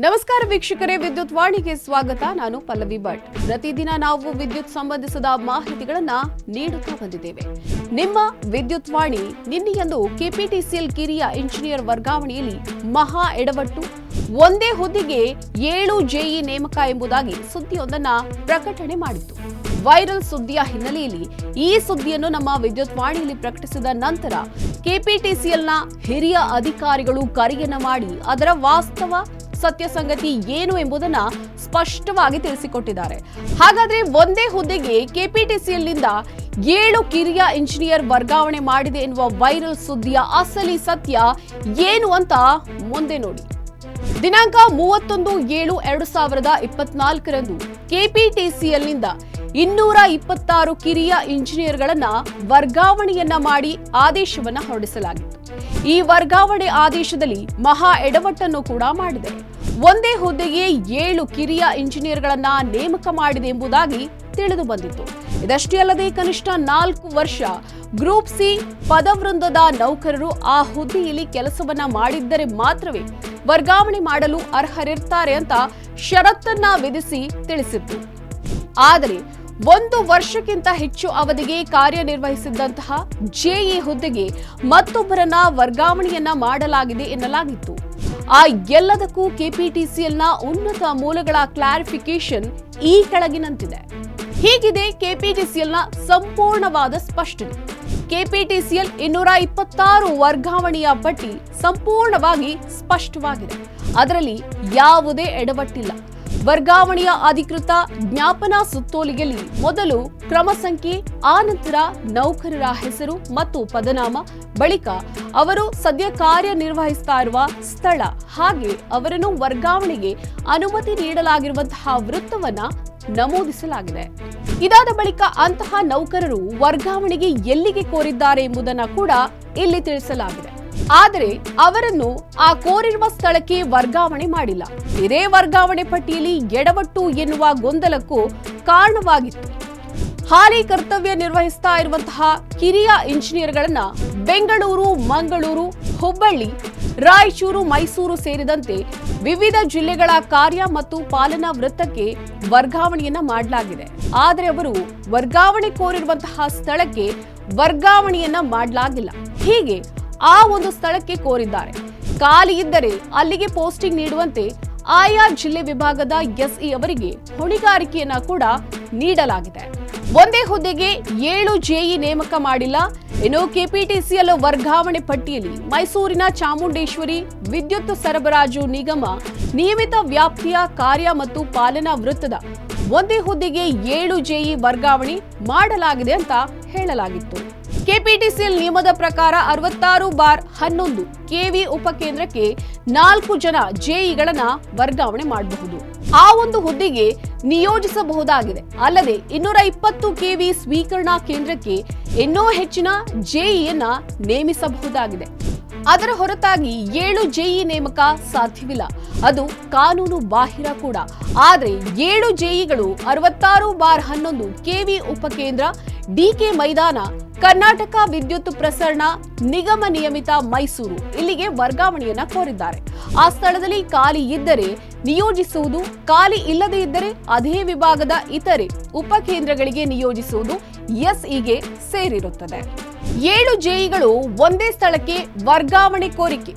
ನಮಸ್ಕಾರ ವೀಕ್ಷಕರೇ, ವಿದ್ಯುತ್ ವಾಣಿಗೆ ಸ್ವಾಗತ. ನಾನು ಪಲ್ಲವಿ ಭಟ್. ಪ್ರತಿದಿನ ನಾವು ವಿದ್ಯುತ್ ಸಂಬಂಧಿಸಿದ ಮಾಹಿತಿಗಳನ್ನ ನೀಡುತ್ತಾ ಬಂದಿದ್ದೇವೆ. ನಿಮ್ಮ ವಿದ್ಯುತ್ ವಾಣಿ ನಿನ್ನೆಯಂದು ಕೆಪಿಟಿಸಿಎಲ್ ಕಿರಿಯ ಇಂಜಿನಿಯರ್ ವರ್ಗಾವಣೆಯಲ್ಲಿ ಮಹಾ ಎಡವಟ್ಟು, ಒಂದೇ ಹುದ್ದೆಗೆ ಏಳು ಜೆಇ ನೇಮಕ ಎಂಬುದಾಗಿ ಸುದ್ದಿಯೊಂದನ್ನ ಪ್ರಕಟಣೆ ಮಾಡಿತ್ತು. ವೈರಲ್ ಸುದ್ದಿಯ ಹಿನ್ನೆಲೆಯಲ್ಲಿ ಈ ಸುದ್ದಿಯನ್ನು ನಮ್ಮ ವಿದ್ಯುತ್ ವಾಣಿಯಲ್ಲಿ ಪ್ರಕಟಿಸಿದ ನಂತರ ಕೆಪಿಟಿಸಿಎಲ್ನ ಹಿರಿಯ ಅಧಿಕಾರಿಗಳು ಕರೆಯನ್ನ ಮಾಡಿ ಅದರ ವಾಸ್ತವ ಸತ್ಯ ಸಂಗತಿ ಏನು ಎಂಬುದನ್ನ ಸ್ಪಷ್ಟವಾಗಿ ತಿಳಿಸಿಕೊಟ್ಟಿದ್ದಾರೆ. ಹಾಗಾದ್ರೆ ಒಂದೇ ಹುದ್ದೆಗೆ ಕೆಪಿಟಿಸಿಎಲ್ನಿಂದ ಏಳು ಕಿರಿಯ ಇಂಜಿನಿಯರ್ ವರ್ಗಾವಣೆ ಮಾಡಿದೆ ಎನ್ನುವ ವೈರಲ್ ಸುದ್ದಿಯ ಅಸಲಿ ಸತ್ಯ ಏನು ಅಂತ ಮುಂದೆ ನೋಡಿ. ದಿನಾಂಕ ಮೂವತ್ತೊಂದು ಏಳು ಎರಡು ಸಾವಿರದ ಇಪ್ಪತ್ನಾಲ್ಕರಂದು ಕೆಪಿಟಿಸಿಎಲ್ನಿಂದ ಇನ್ನೂರ ಇಪ್ಪತ್ತಾರು ಕಿರಿಯ ಇಂಜಿನಿಯರ್ಗಳನ್ನ ವರ್ಗಾವಣೆಯನ್ನ ಮಾಡಿ ಆದೇಶವನ್ನ ಹೊರಡಿಸಲಾಗಿತ್ತು ಈ ವರ್ಗಾವಣೆ ಆದೇಶದಲ್ಲಿ ಮಹಾ ಎಡವಟ್ಟನ್ನು ಕೂಡ ಮಾಡಿದೆ. ಒಂದೇ ಹುದ್ದೆಗೆ ಏಳು ಕಿರಿಯ ಇಂಜಿನಿಯರ್ಗಳನ್ನ ನೇಮಕ ಮಾಡಿದೆ ಎಂಬುದಾಗಿ ತಿಳಿದು ಬಂದಿತ್ತು. ಇದಷ್ಟೇ ಅಲ್ಲದೆ ಕನಿಷ್ಠ ನಾಲ್ಕು ವರ್ಷ ಗ್ರೂಪ್ ಸಿ ಪದವೃಂದದ ನೌಕರರು ಆ ಹುದ್ದೆಯಲ್ಲಿ ಕೆಲಸವನ್ನ ಮಾಡಿದ್ದರೆ ಮಾತ್ರವೇ ವರ್ಗಾವಣೆ ಮಾಡಲು ಅರ್ಹರಿರ್ತಾರೆ ಅಂತ ಷರತ್ತನ್ನ ವಿಧಿಸಿ ತಿಳಿಸಿತ್ತು. ಆದರೆ ಒಂದು ವರ್ಷಕ್ಕಿಂತ ಹೆಚ್ಚು ಅವಧಿಗೆ ಕಾರ್ಯನಿರ್ವಹಿಸಿದ್ದಂತಹ ಜೆಇ ಹುದ್ದೆಗೆ ಮತ್ತೊಬ್ಬರನ್ನ ವರ್ಗಾವಣೆಯನ್ನ ಮಾಡಲಾಗಿದೆ ಎನ್ನಲಾಗಿತ್ತು. ಆ ಎಲ್ಲದಕ್ಕೂ ಕೆಪಿಟಿಸಿಎಲ್ನ ಉನ್ನತ ಮೂಲಗಳ ಕ್ಲಾರಿಫಿಕೇಶನ್ ಈ ಕೆಳಗಿನಂತಿದೆ. ಹೀಗಿದೆ ಕೆಪಿಟಿಸಿಎಲ್ನ ಸಂಪೂರ್ಣವಾದ ಸ್ಪಷ್ಟನೆ. ಕೆಪಿಟಿಸಿಎಲ್ ಇನ್ನೂರ ಇಪ್ಪತ್ತಾರು ವರ್ಗಾವಣೆಯ ಪಟ್ಟಿ ಸಂಪೂರ್ಣವಾಗಿ ಸ್ಪಷ್ಟವಾಗಿದೆ. ಅದರಲ್ಲಿ ಯಾವುದೇ ಎಡವಟ್ಟಿಲ್ಲ. ವರ್ಗಾವಣೆಯ ಅಧಿಕೃತ ಜ್ಞಾಪನಾ ಸುತ್ತೋಲಿಗೆಯಲ್ಲಿ ಮೊದಲು ಕ್ರಮ ಸಂಖ್ಯೆ ಆನಂತರ ನೌಕರರ ಹೆಸರು ಮತ್ತು ಪದನಾಮ, ಬಳಿಕ ಅವರು ಸದ್ಯ ಕಾರ್ಯನಿರ್ವಹಿಸ್ತಾ ಇರುವ ಸ್ಥಳ, ಹಾಗೆ ಅವರನ್ನು ವರ್ಗಾವಣೆಗೆ ಅನುಮತಿ ನೀಡಲಾಗಿರುವಂತಹ ವೃತ್ತವನ್ನ ನಮೂದಿಸಲಾಗಿದೆ. ಇದಾದ ಬಳಿಕ ಅಂತಹ ನೌಕರರು ವರ್ಗಾವಣೆಗೆ ಎಲ್ಲಿಗೆ ಕೋರಿದ್ದಾರೆ ಎಂಬುದನ್ನು ಕೂಡ ಇಲ್ಲಿ ತಿಳಿಸಲಾಗಿದೆ. ಆದರೆ ಅವರನ್ನು ಆ ಕೋರಿರುವ ಸ್ಥಳಕ್ಕೆ ವರ್ಗಾವಣೆ ಮಾಡಿಲ್ಲ. ಇದೇ ವರ್ಗಾವಣೆ ಪಟ್ಟಿಯಲ್ಲಿ ಎಡವಟ್ಟು ಎನ್ನುವ ಗೊಂದಲಕ್ಕೂ ಕಾರಣವಾಗಿತ್ತು. ಹಾಲಿ ಕರ್ತವ್ಯ ನಿರ್ವಹಿಸ್ತಾ ಇರುವಂತಹ ಕಿರಿಯ ಇಂಜಿನಿಯರ್ಗಳನ್ನ ಬೆಂಗಳೂರು, ಮಂಗಳೂರು, ಹುಬ್ಬಳ್ಳಿ, ರಾಯಚೂರು, ಮೈಸೂರು ಸೇರಿದಂತೆ ವಿವಿಧ ಜಿಲ್ಲೆಗಳ ಕಾರ್ಯ ಮತ್ತು ಪಾಲನಾ ವೃತ್ತಕ್ಕೆ ವರ್ಗಾವಣೆಯನ್ನ ಮಾಡಲಾಗಿದೆ. ಆದರೆ ಅವರು ವರ್ಗಾವಣೆ ಕೋರಿರುವಂತಹ ಸ್ಥಳಕ್ಕೆ ವರ್ಗಾವಣೆಯನ್ನ ಮಾಡಲಾಗಿಲ್ಲ. ಹೀಗೆ ಆ ಒಂದು ಸ್ಥಳಕ್ಕೆ ಕೋರಿದ್ದಾರೆ. ಖಾಲಿ ಇದ್ದರೆ ಅಲ್ಲಿಗೆ ಪೋಸ್ಟಿಂಗ್ ನೀಡುವಂತೆ ಆಯಾ ಜಿಲ್ಲೆ ವಿಭಾಗದ ಎಸ್ಇ ಅವರಿಗೆ ಹೊಣೆಗಾರಿಕೆಯನ್ನ ಕೂಡ ನೀಡಲಾಗಿದೆ. ಒಂದೇ ಹುದ್ದೆಗೆ ಏಳು ಜೆಇ ನೇಮಕ ಮಾಡಿಲ್ಲ. ಇನ್ನು ಕೆಪಿಟಿಸಿಎಲ್ ವರ್ಗಾವಣೆ ಪಟ್ಟಿಯಲ್ಲಿ ಮೈಸೂರಿನ ಚಾಮುಂಡೇಶ್ವರಿ ವಿದ್ಯುತ್ ಸರಬರಾಜು ನಿಗಮ ನಿಯಮಿತ ವ್ಯಾಪ್ತಿಯ ಕಾರ್ಯ ಮತ್ತು ಪಾಲನಾ ವೃತ್ತದ ಒಂದೇ ಹುದ್ದೆಗೆ ಏಳು ಜೆಇ ವರ್ಗಾವಣೆ ಮಾಡಲಾಗಿದೆ ಅಂತ ಹೇಳಲಾಗಿತ್ತು. ಕೆಪಿಟಿಸಿಎಲ್ ನಿಯಮದ ಪ್ರಕಾರ ಅರವತ್ತಾರು ಬಾರ್ ಹನ್ನೊಂದು ಕೆವಿ ಉಪಕೇಂದ್ರಕ್ಕೆ ನಾಲ್ಕು ಜನ ಜೆಇಗಳನ್ನ ವರ್ಗಾವಣೆ ಮಾಡಬಹುದು. ಆ ಒಂದು ಹುದ್ದೆಗೆ ನಿಯೋಜಿಸಬಹುದಾಗಿದೆ. ಅಲ್ಲದೆ ಇನ್ನೂರ ಇಪ್ಪತ್ತು ಕೆವಿ ಸ್ವೀಕರಣಾ ಕೇಂದ್ರಕ್ಕೆ ಇನ್ನೂ ಹೆಚ್ಚಿನ ಜೆಇಯನ್ನ ನೇಮಿಸಬಹುದಾಗಿದೆ. ಅದರ ಹೊರತಾಗಿ ಏಳು ಜೆಇ ನೇಮಕ ಸಾಧ್ಯವಿಲ್ಲ. ಅದು ಕಾನೂನು ಬಾಹಿರ ಕೂಡ. ಆದರೆ ಏಳು ಜೆಇಗಳು ಅರವತ್ತಾರು ಬಾರ್ ಹನ್ನೊಂದು ಕೆವಿ ಉಪಕೇಂದ್ರ ಡಿಕೆ ಮೈದಾನ, ಕರ್ನಾಟಕ ವಿದ್ಯುತ್ ಪ್ರಸರಣ ನಿಗಮ ನಿಯಮಿತ ಮೈಸೂರು ಇಲ್ಲಿಗೆ ವರ್ಗಾವಣೆಯನ್ನ ಕೋರಿದ್ದಾರೆ. ಆ ಸ್ಥಳದಲ್ಲಿ ಖಾಲಿ ಇದ್ದರೆ ನಿಯೋಜಿಸುವುದು, ಖಾಲಿ ಇಲ್ಲದೇ ಇದ್ದರೆ ಅದೇ ವಿಭಾಗದ ಇತರೆ ಉಪಕೇಂದ್ರಗಳಿಗೆ ನಿಯೋಜಿಸುವುದು ಎಸ್ಇಗೆ ಸೇರಿರುತ್ತದೆ. ಏಳು ಜೆಇಗಳು ಒಂದೇ ಸ್ಥಳಕ್ಕೆ ವರ್ಗಾವಣೆ ಕೋರಿಕೆ.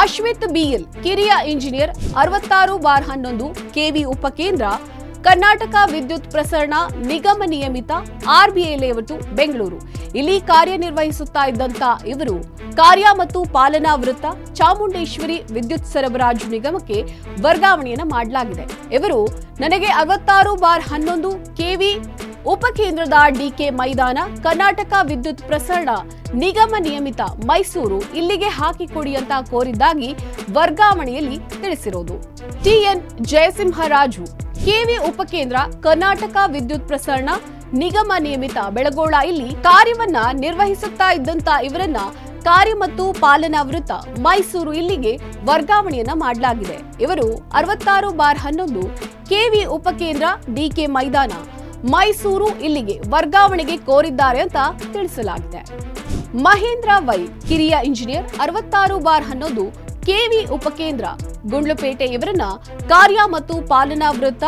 ಅಶ್ವಿತ್ ಬಿಎಲ್ ಕಿರಿಯ ಇಂಜಿನಿಯರ್, ಅರವತ್ತಾರು ಬಾರ್ ಹನ್ನೊಂದು ಕೆವಿ ಉಪಕೇಂದ್ರ ಕರ್ನಾಟಕ ವಿದ್ಯುತ್ ಪ್ರಸರಣ ನಿಗಮ ನಿಯಮಿತ ಆರ್ಬಿಐ ಲೇಔಟು ಬೆಂಗಳೂರು. ಇಲ್ಲಿ ಕಾರ್ಯನಿರ್ವಹಿಸುತ್ತಾ ಇದ್ದಂತ ಇವರು ಕಾರ್ಯ ಮತ್ತು ಪಾಲನಾ ವೃತ್ತ ಚಾಮುಂಡೇಶ್ವರಿ ವಿದ್ಯುತ್ ಸರಬರಾಜು ನಿಗಮಕ್ಕೆ ವರ್ಗಾವಣೆಯನ್ನು ಮಾಡಲಾಗಿದೆ. ಇವರು ನನಗೆ ಅರವತ್ತಾರು ಬಾರ್ ಹನ್ನೊಂದು ಕೆವಿ ಉಪಕೇಂದ್ರದ ಡಿಕೆ ಮೈದಾನ ಕರ್ನಾಟಕ ವಿದ್ಯುತ್ ಪ್ರಸರಣ ನಿಗಮ ನಿಯಮಿತ ಮೈಸೂರು ಇಲ್ಲಿಗೆ ಹಾಕಿಕೊಡಿ ಅಂತ ಕೋರಿದ್ದಾಗಿ ವರ್ಗಾವಣೆಯಲ್ಲಿ ತಿಳಿಸಿರೋದು. ಟಿಎನ್ ಜಯಸಿಂಹರಾಜು ಕೆವಿ ಉಪಕೇಂದ್ರ ಕರ್ನಾಟಕ ವಿದ್ಯುತ್ ಪ್ರಸರಣ ನಿಗಮ ನಿಯಮಿತ ಬೆಳಗೋಳ ಇಲ್ಲಿ ಕಾರ್ಯವನ್ನ ನಿರ್ವಹಿಸುತ್ತಾ ಇದ್ದಂತ ಇವರನ್ನ ಕಾರ್ಯ ಮತ್ತು ಪಾಲನಾ ವೃತ್ತ ಮೈಸೂರು ಇಲ್ಲಿಗೆ ವರ್ಗಾವಣೆಯನ್ನ ಮಾಡಲಾಗಿದೆ. ಇವರು ಅರವತ್ತಾರು ಬಾರ್ ಹನ್ನೊಂದು ಕೆವಿ ಉಪಕೇಂದ್ರ ಡಿಕೆ ಮೈದಾನ ಮೈಸೂರು ಇಲ್ಲಿಗೆ ವರ್ಗಾವಣೆಗೆ ಕೋರಿದ್ದಾರೆ ಅಂತ ತಿಳಿಸಲಾಗಿದೆ. ಮಹೇಂದ್ರ ವೈ ಕಿರಿಯ ಇಂಜಿನಿಯರ್ ಅರವತ್ತಾರು ಬಾರ್ ಹನ್ನೊಂದು ಕೆವಿ ಉಪಕೇಂದ್ರ, ಗುಂಡ್ಲುಪೇಟೆ ಇವರನ್ನ ಕಾರ್ಯ ಮತ್ತು ಪಾಲನಾ ವೃತ್ತ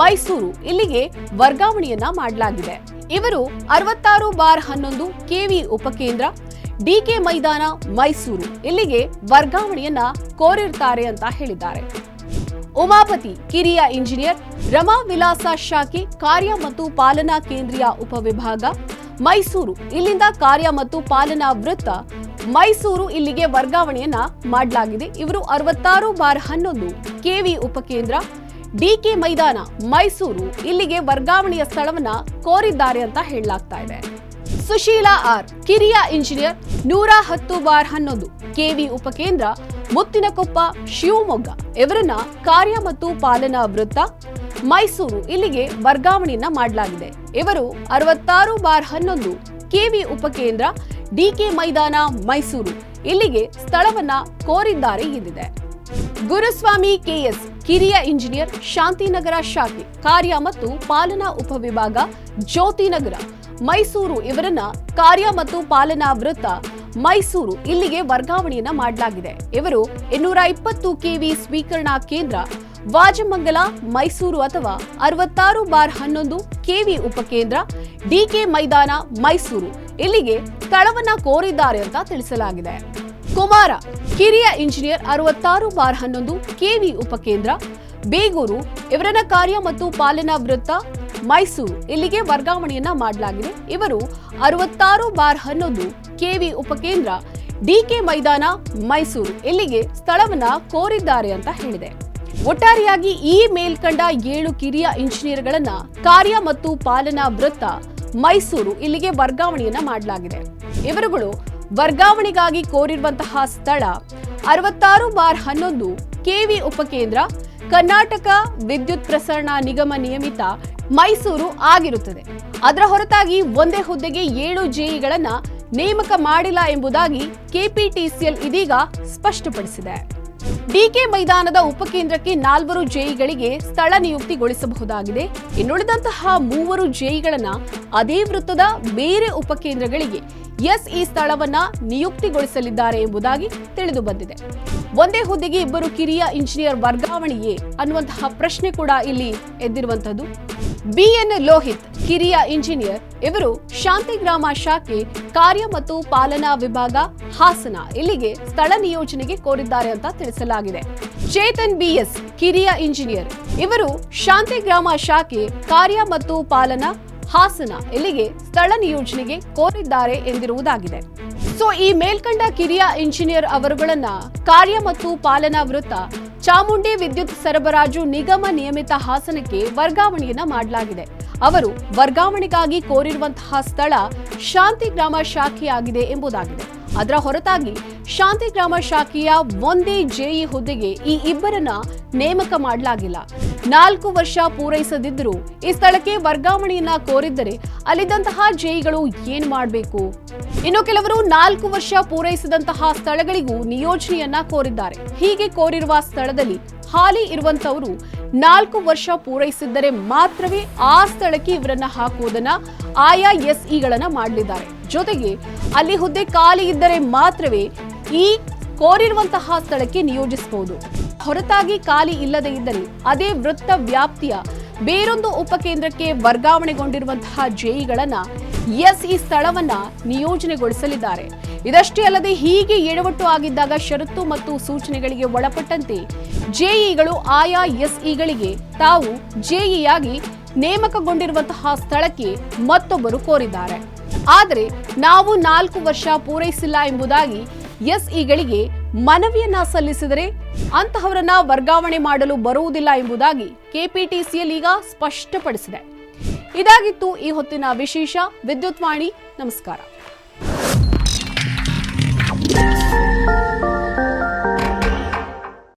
ಮೈಸೂರು ಇಲ್ಲಿಗೆ ವರ್ಗಾವಣೆಯನ್ನ ಮಾಡಲಾಗಿದೆ. ಇವರು ಅರವತ್ತಾರು ಬಾರ್ ಹನ್ನೊಂದು ಕೆವಿ ಉಪಕೇಂದ್ರ, ಡಿಕೆ ಮೈದಾನ, ಮೈಸೂರು ಇಲ್ಲಿಗೆ ವರ್ಗಾವಣೆಯನ್ನ ಕೋರಿರ್ತಾರೆ ಅಂತ ಹೇಳಿದ್ದಾರೆ. ಉಮಾಪತಿ, ಕಿರಿಯ ಇಂಜಿನಿಯರ್, ರಮಾ ವಿಲಾಸ ಶಾಖೆ ಕಾರ್ಯ ಮತ್ತು ಪಾಲನಾ ಕೇಂದ್ರೀಯ ಉಪವಿಭಾಗ, ಮೈಸೂರು ಇಲ್ಲಿಂದ ಕಾರ್ಯ ಮತ್ತು ಪಾಲನಾ ವೃತ್ತ ಮೈಸೂರು ಇಲ್ಲಿಗೆ ವರ್ಗಾವಣೆಯನ್ನ ಮಾಡಲಾಗಿದೆ. ಇವರು ಅರವತ್ತಾರು ಬಾರ್ ಹನ್ನೊಂದು ಕೆವಿ ಉಪಕೇಂದ್ರ ಡಿಕೆ ಮೈದಾನ ಮೈಸೂರು ಇಲ್ಲಿಗೆ ವರ್ಗಾವಣೆಯ ಸ್ಥಳವನ್ನ ಕೋರಿದ್ದಾರೆ ಅಂತ ಹೇಳಲಾಗ್ತಾ ಇದೆ. ಸುಶೀಲಾ ಆರ್, ಕಿರಿಯ ಇಂಜಿನಿಯರ್, ನೂರ ಹತ್ತು ಬಾರ್ ಹನ್ನೊಂದು ಕೆವಿ ಉಪಕೇಂದ್ರ, ಮುತ್ತಿನಕೊಪ್ಪ, ಶಿವಮೊಗ್ಗ ಇವರನ್ನ ಕಾರ್ಯ ಮತ್ತು ಪಾಲನಾ ವೃತ್ತ ಮೈಸೂರು ಇಲ್ಲಿಗೆ ವರ್ಗಾವಣೆಯನ್ನ ಮಾಡಲಾಗಿದೆ. ಇವರು ಅರವತ್ತಾರು ಬಾರ್ ಹನ್ನೊಂದು ಕೆವಿ ಉಪಕೇಂದ್ರ ಡಿಕೆ ಮೈದಾನ, ಮೈಸೂರು. ಇಲ್ಲಿಗೆ ಸ್ಥಳವನ್ನ ಕೋರಿದ್ದಾರೆ ಎಂದಿದೆ ಗುರುಸ್ವಾಮಿ ಕೆಎಸ್ ಕಿರಿಯ ಇಂಜಿನಿಯರ್ ಶಾಂತಿನಗರ ಶಾಖೆ, ಕಾರ್ಯ ಮತ್ತು ಪಾಲನಾ ಉಪವಿಭಾಗ, ಜ್ಯೋತಿನಗರ. ಮೈಸೂರು ಇವರನ್ನ ಕಾರ್ಯ ಮತ್ತು ಪಾಲನಾ ವೃತ್ತ ಮೈಸೂರು ಇಲ್ಲಿಗೆ ವರ್ಗಾವಣೆಯನ್ನ ಮಾಡಲಾಗಿದೆ. ಇವರು ಇನ್ನೂರ ಇಪ್ಪತ್ತು ಕೆವಿ ಸ್ವೀಕರಣಾ ಕೇಂದ್ರ ವಾಜಮಂಗಲ, ಮೈಸೂರು ಅಥವಾ ಅರವತ್ತಾರು ಬಾರ್ ಹನ್ನೊಂದು ಕೆವಿ ಉಪಕೇಂದ್ರ, ಡಿಕೆ ಮೈದಾನ, ಮೈಸೂರು. ಇಲ್ಲಿಗೆ ಸ್ಥಳವನ್ನ ಕೋರಿದ್ದಾರೆ ಅಂತ ತಿಳಿಸಲಾಗಿದೆ. ಕುಮಾರ ಕಿರಿಯ ಇಂಜಿನಿಯರ್ ಅರವತ್ತಾರು ಬಾರ್ ಹನ್ನೊಂದು ಕೆವಿ ಉಪಕೇಂದ್ರ, ಬೇಗೂರು ಇವರನ್ನ ಕಾರ್ಯ ಮತ್ತು ಪಾಲನಾ ವೃತ್ತ, ಮೈಸೂರು, ಇಲ್ಲಿಗೆ ವರ್ಗಾವಣೆಯನ್ನ ಮಾಡಲಾಗಿದೆ. ಇವರು ಅರವತ್ತಾರು ಬಾರ್ ಹನ್ನೊಂದು ಕೆವಿ ಉಪಕೇಂದ್ರ ಡಿಕೆ ಮೈದಾನ, ಮೈಸೂರು, ಇಲ್ಲಿಗೆ ಸ್ಥಳವನ್ನ ಕೋರಿದ್ದಾರೆ ಅಂತ ಹೇಳಿದೆ. ಒಟ್ಟಾರೆಯಾಗಿ ಈ ಮೇಲ್ಕಂಡ ಏಳು ಕಿರಿಯ ಇಂಜಿನಿಯರ್ಗಳನ್ನ ಕಾರ್ಯ ಮತ್ತು ಪಾಲನಾ ವೃತ್ತ ಮೈಸೂರು, ಇಲ್ಲಿಗೆ ವರ್ಗಾವಣೆಯನ್ನ ಮಾಡಲಾಗಿದೆ. ಇವರುಗಳು ವರ್ಗಾವಣೆಗಾಗಿ ಕೋರಿರುವಂತಹ ಸ್ಥಳ ಅರವತ್ತಾರು ಬಾರ್ ಹನ್ನೊಂದು ಕೆವಿ ಉಪಕೇಂದ್ರ ಕರ್ನಾಟಕ ವಿದ್ಯುತ್ ಪ್ರಸರಣ ನಿಗಮ ನಿಯಮಿತ ಮೈಸೂರು ಆಗಿರುತ್ತದೆ. ಅದರ ಹೊರತಾಗಿ ಒಂದೇ ಹುದ್ದೆಗೆ ಏಳು ಜೆಇಗಳನ್ನ ನೇಮಕ ಮಾಡಿಲ್ಲ ಎಂಬುದಾಗಿ ಕೆಪಿಟಿಸಿಎಲ್ ಇದೀಗ ಸ್ಪಷ್ಟಪಡಿಸಿದೆ. ಡಿಕೆ ಮೈದಾನದ ಉಪಕೇಂದ್ರಕ್ಕೆ ನಾಲ್ವರು ಜೆಇಗಳಿಗೆ ಸ್ಥಳ ನಿಯುಕ್ತಿಗೊಳಿಸಬಹುದಾಗಿದೆ. ಇನ್ನುಳಿದಂತಹ ಮೂವರು ಜೆಇಗಳನ್ನ ಅದೇ ವೃತ್ತದ ಬೇರೆ ಉಪಕೇಂದ್ರಗಳಿಗೆ ಎಸ್ ಎಸ್ಇ ಸ್ಥಳವನ್ನ ನಿಯುಕ್ತಿಗೊಳಿಸಲಿದ್ದಾರೆ ಎಂಬುದಾಗಿ ತಿಳಿದು ಬಂದಿದೆ. ಒಂದೇ ಹುದ್ದೆಗೆ ಇಬ್ಬರು ಕಿರಿಯ ಇಂಜಿನಿಯರ್ ವರ್ಗಾವಣೆಯೇ ಅನ್ನುವಂತಹ ಪ್ರಶ್ನೆ ಕೂಡ ಇಲ್ಲಿ ಎದ್ದಿರುವಂತದ್ದು ಬಿಎನ್ ಲೋಹಿತ್, ಕಿರಿಯ ಇಂಜಿನಿಯರ್, ಇವರು ಶಾಂತಿಗ್ರಾಮ ಶಾಖೆ ಕಾರ್ಯ ಮತ್ತು ಪಾಲನಾ ವಿಭಾಗ ಹಾಸನ ಇಲ್ಲಿಗೆ ಸ್ಥಳ ನಿಯೋಜನೆಗೆ ಕೋರಿದ್ದಾರೆ ಅಂತ ತಿಳಿಸಲಾಗಿದೆ. ಚೇತನ್ ಬಿಎಸ್, ಕಿರಿಯ ಇಂಜಿನಿಯರ್, ಇವರು ಶಾಂತಿಗ್ರಾಮ ಶಾಖೆ ಕಾರ್ಯ ಮತ್ತು ಪಾಲನಾ ಹಾಸನ ಇಲ್ಲಿಗೆ ಸ್ಥಳ ನಿಯೋಜನೆಗೆ ಕೋರಿದ್ದಾರೆ ಎಂದಿರುವುದಾಗಿದೆ. ಸೊ ಈ ಮೇಲ್ಕಂಡ ಕಿರಿಯ ಇಂಜಿನಿಯರ್ ಅವರುಗಳನ್ನ ಕಾರ್ಯ ಮತ್ತು ಪಾಲನಾ ವೃತ್ತ ಚಾಮುಂಡಿ ವಿದ್ಯುತ್ ಸರಬರಾಜು ನಿಗಮ ನಿಯಮಿತ ಹಾಸನಕ್ಕೆ ವರ್ಗಾವಣೆಯನ್ನ ಮಾಡಲಾಗಿದೆ. ಅವರು ವರ್ಗಾವಣೆಗಾಗಿ ಕೋರಿರುವಂತಹ ಸ್ಥಳ ಶಾಂತಿಗ್ರಾಮ ಶಾಖೆಯಾಗಿದೆ ಎಂಬುದಾಗಿದೆ. ಅದರ ಹೊರತಾಗಿ ಶಾಂತಿಗ್ರಾಮ ಶಾಖೆಯ ಒಂದೇ ಜೆಇ ಹುದ್ದೆಗೆ ಈ ಇಬ್ಬರನ್ನ ನೇಮಕ ಮಾಡಲಾಗಿಲ್ಲ. ನಾಲ್ಕು ವರ್ಷ ಪೂರೈಸದಿದ್ದರೂ ಈ ಸ್ಥಳಕ್ಕೆ ವರ್ಗಾವಣೆಯನ್ನ ಕೋರಿದ್ದರೆ ಅಲ್ಲಿದ್ದಂತಹ ಜೇಇಗಳು ಏನ್ ಮಾಡಬೇಕು? ಇನ್ನು ಕೆಲವರು ನಾಲ್ಕು ವರ್ಷ ಪೂರೈಸಿದಂತಹ ಸ್ಥಳಗಳಿಗೂ ನಿಯೋಜನೆಯನ್ನ ಕೋರಿದ್ದಾರೆ. ಹೀಗೆ ಕೋರಿರುವ ಸ್ಥಳದಲ್ಲಿ ಹಾಲಿ ಇರುವಂತವರು ನಾಲ್ಕು ವರ್ಷ ಪೂರೈಸಿದ್ದರೆ ಮಾತ್ರವೇ ಆ ಸ್ಥಳಕ್ಕೆ ಇವರನ್ನ ಹಾಕುವುದನ್ನ ಆಯಾ ಎಸ್ಇಗಳನ್ನ ಮಾಡಲಿದ್ದಾರೆ. ಜೊತೆಗೆ ಅಲ್ಲಿ ಹುದ್ದೆ ಖಾಲಿ ಇದ್ದರೆ ಮಾತ್ರವೇ ಈ ಕೋರಿರುವಂತಹ ಸ್ಥಳಕ್ಕೆ ನಿಯೋಜಿಸಬಹುದು ಹೊರತಾಗಿ ಖಾಲಿ ಇಲ್ಲದೇ ಇದ್ದರೆ ಅದೇ ವೃತ್ತ ವ್ಯಾಪ್ತಿಯ ಬೇರೊಂದು ಉಪಕೇಂದ್ರಕ್ಕೆ ವರ್ಗಾವಣೆಗೊಂಡಿರುವಂತಹ ಜೇಇಗಳನ್ನ ಎಸ್ ಈ ಸ್ಥಳವನ್ನ ನಿಯೋಜನೆಗೊಳಿಸಲಿದ್ದಾರೆ. ಇದಷ್ಟೇ ಅಲ್ಲದೆ ಹೀಗೆ ಎಡವಟ್ಟು ಆಗಿದ್ದಾಗ ಷರತ್ತು ಮತ್ತು ಸೂಚನೆಗಳಿಗೆ ಒಳಪಟ್ಟಂತೆ ಜೆಇಗಳು ಆಯಾ ಎಸ್ಇಗಳಿಗೆ ತಾವು ಜೆಇಯಾಗಿ ನೇಮಕಗೊಂಡಿರುವಂತಹ ಸ್ಥಳಕ್ಕೆ ಮತ್ತೊಬ್ಬರು ಕೋರಿದ್ದಾರೆ. ಆದರೆ ನಾವು ನಾಲ್ಕು ವರ್ಷ ಪೂರೈಸಿಲ್ಲ ಎಂಬುದಾಗಿ ಎಸ್ಇಗಳಿಗೆ ಮನವಿಯನ್ನ ಸಲ್ಲಿಸಿದರೆ ಅಂತಹವರನ್ನ ವರ್ಗಾವಣೆ ಮಾಡಲು ಬರುವುದಿಲ್ಲ ಎಂಬುದಾಗಿ ಕೆಪಿಟಿಸಿಎಲ್ ಈಗ ಸ್ಪಷ್ಟಪಡಿಸಿದೆ. ಇದಾಗಿತ್ತು ಈ ಹೊತ್ತಿನ ವಿಶೇಷ ವಿದ್ಯುತ್ ವಾಣಿ. ನಮಸ್ಕಾರ.